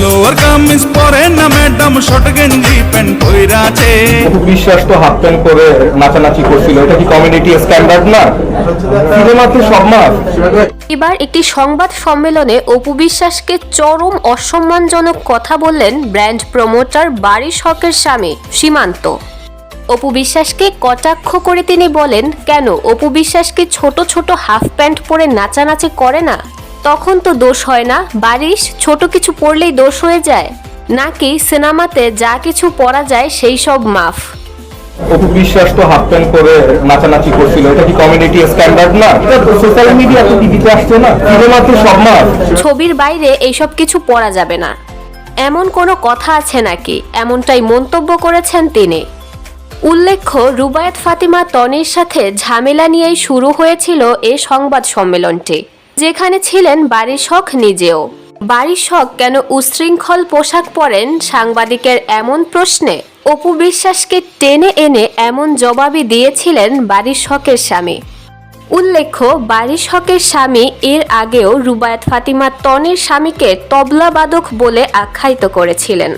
সালোয়ার কামিজ পরে না madam short গেঞ্জি প্যান্ট পইরা আছে। বিশ্বাস তো হাফ প্যান্ট করে নাচানাচি করছিল। এটা কি কমিউনিটি স্ট্যান্ডার্ড না? এবার একটি সংবাদ সম্মেলনে অপু বিশ্বাসকে চরম অসম্মানজনক কথা বললেন ব্র্যান্ড প্রমোটার বারিশ হকের স্বামী সীমান্ত। অপু বিশ্বাসকে কটাক্ষ করে তিনি বলেন কেন? অপু বিশ্বাস কি ছোট ছোট হাফ প্যান্ট পরে নাচানাচি করে না? তখন তো দোষ হয় না। বারিশ ছোট কিছু পড়লেই দোষ হয়ে যায়। নাকি সিনেমাতে যা কিছু পড়া যায় সেই সব মাফ? অপু বিশ্বাস তো হাফ প্যান্ট করে নাচানাচি করছিল। এটা কি কমিউনিটি স্ট্যান্ডার্ড না? এটা সোশ্যাল মিডিয়া তো টিভিতে আসছে না। সিনেমা তো সব মাস ছবির বাইরে এইসব কিছু পড়া যাবে না। এমন কোনো কথা আছে নাকি? এমনটাই মন্তব্য করেছেন তিনি। উল্লেখ্য রুবায়েত ফাতিমা তনির সাথে ঝামেলা নিয়েই শুরু হয়েছিল এ সংবাদ সম্মেলনটি। যেখানে ছিলেন বারিশ হক নিজেও। বারিশ হক কেন উশৃঙ্খল পোশাক পরেন সাংবাদিকের এমন প্রশ্নে? অপু বিশ্বাসকে টেনে এনে এমন জবাবই দিয়েছিলেন বারিশ হকের স্বামী। উল্লেখ্য বারিশ হকের স্বামী এর আগেও রুবায়াত ফাতিমা তনের স্বামীকে তবলাবাদক বলে আখ্যায়িত করেছিলেন।